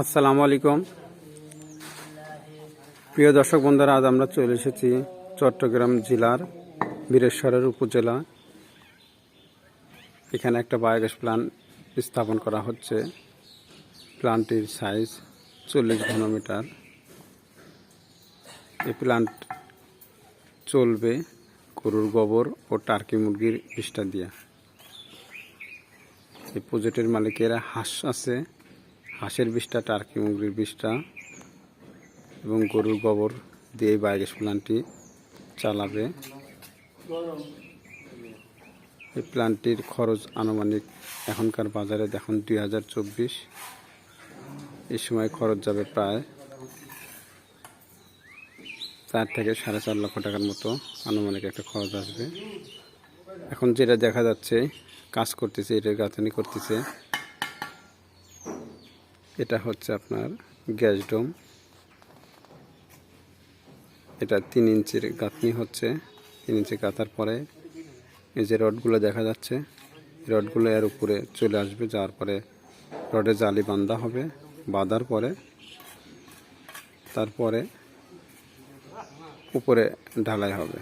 আসসালামু আলাইকুম। প্রিয় দর্শক বন্ধুরা, আজ আমরা চলে এসেছি চট্টগ্রাম জেলার বীরেশ্বরের উপজেলা। এখানে একটা বায়োগ্যাস প্ল্যান্ট স্থাপন করা হচ্ছে। প্ল্যান্টটির সাইজ চল্লিশ ঘনমিটার। এই প্ল্যান্ট চলবে গরুর গোবর ও টার্কি মুরগির বিষ্ঠা দিয়া। এই প্রজেক্টের মালিকেরা হাঁস আছে। হাঁসের বিষটা, টার্কি মুরগির বিষটা এবং গরুর গোবর দিয়ে বায়োগ্যাস প্ল্যান্টটি চালাবে। এই প্ল্যান্টটির খরচ আনুমানিক এখনকার বাজারে দেখুন দুই হাজার চব্বিশ। এই সময় খরচ যাবে প্রায় চার থেকে সাড়ে চার লক্ষ টাকার মতো আনুমানিক একটা খরচ আসবে। এখন যেটা দেখা যাচ্ছে, কাজ করতেছে এটা গাঁথনি করতেছে এটা হচ্ছে আপনার গ্যাস ডোম। এটা তিন ইঞ্চির গাঁথনি হচ্ছে, তিন ইঞ্চি গাঁথার পরে এই যে রডগুলো দেখা যাচ্ছে, রডগুলো এর উপরে চলে আসবে, যাওয়ার পরে রডে জালি বান্ধা হবে, বাঁধার পরে তারপরে উপরে ঢালাই হবে।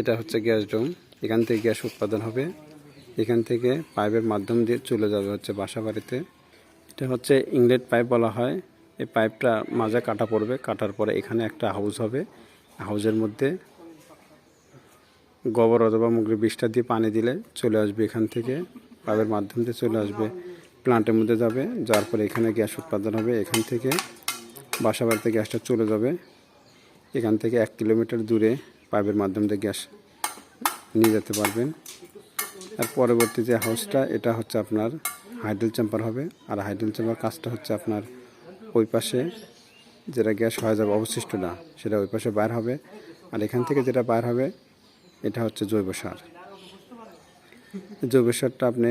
এটা হচ্ছে গ্যাস ডোম। এখান থেকে গ্যাস উৎপাদন হবে। এখান থেকে পাইপের মাধ্যম দিয়ে চলে যাবে হচ্ছে বাসা বাড়িতে। এটা হচ্ছে ইংলেট পাইপ বলা হয়। এই পাইপটা মাঝে কাটা পড়বে। কাটার পরে এখানে একটা হাউস হবে। হাউসের মধ্যে গোবর অথবা মুগরি বিষটা দিয়ে পানি দিলে চলে আসবে এখান থেকে পাইপের মাধ্যম দিয়ে চলে আসবে। প্লান্টের মধ্যে যাবে যার পরে এখানে গ্যাস উৎপাদন হবে, এখান থেকে বাসা বাড়িতে গ্যাসটা চলে যাবে। এখান থেকে এক কিলোমিটার দূরে পাইপের মাধ্যম দিয়ে গ্যাস নিয়ে যেতে পারবেন। আর পরবর্তী যে হাউসটা, এটা হচ্ছে আপনার হাইড্রেল চেম্বার হবে। আর হাইড্রেল চেম্বার কাজটা হচ্ছে আপনার ওই পাশে যেটা গ্যাস হয়ে যাবে অবশিষ্টটা সেটা ওই পাশে বাইর হবে। আর এখান থেকে যেটা বাইর হবে এটা হচ্ছে জৈব সার। জৈব সারটা আপনি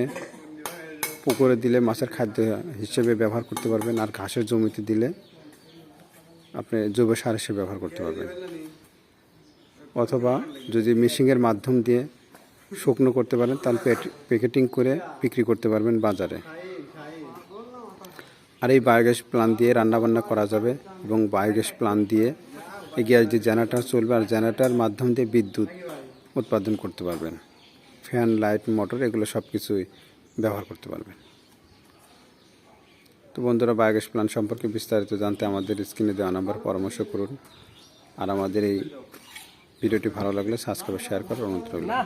পুকুরে দিলে মাছের খাদ্য হিসেবে ব্যবহার করতে পারবেন, আর ঘাসের জমিতে দিলে আপনি জৈব সার হিসেবে ব্যবহার করতে পারবেন। অথবা যদি মেশিংয়ের মাধ্যম দিয়ে শুকনো করতে পারেন, তাহলে প্যাকেটিং করে বিক্রি করতে পারবেন বাজারে। আর এই বায়োগ্যাস প্লান দিয়ে রান্নাবান্না করা যাবে এবং বায়োগ্যাস প্লান দিয়ে এই গ্যাস দিয়ে জেনারেটার চলবে, আর জেনারেটার মাধ্যম দিয়ে বিদ্যুৎ উৎপাদন করতে পারবেন। ফ্যান, লাইট, মোটর, এগুলো সব কিছুই ব্যবহার করতে পারবেন। তো বন্ধুরা, বায়োগ্যাস প্ল্যান সম্পর্কে বিস্তারিত জানতে আমাদের স্ক্রিনে দেওয়া নাম্বার পরামর্শ করুন। আর আমাদের এই ভিডিওটি ভালো লাগলে সাবস্ক্রাইব, শেয়ার করার অনুরোধ ধন্যবাদ।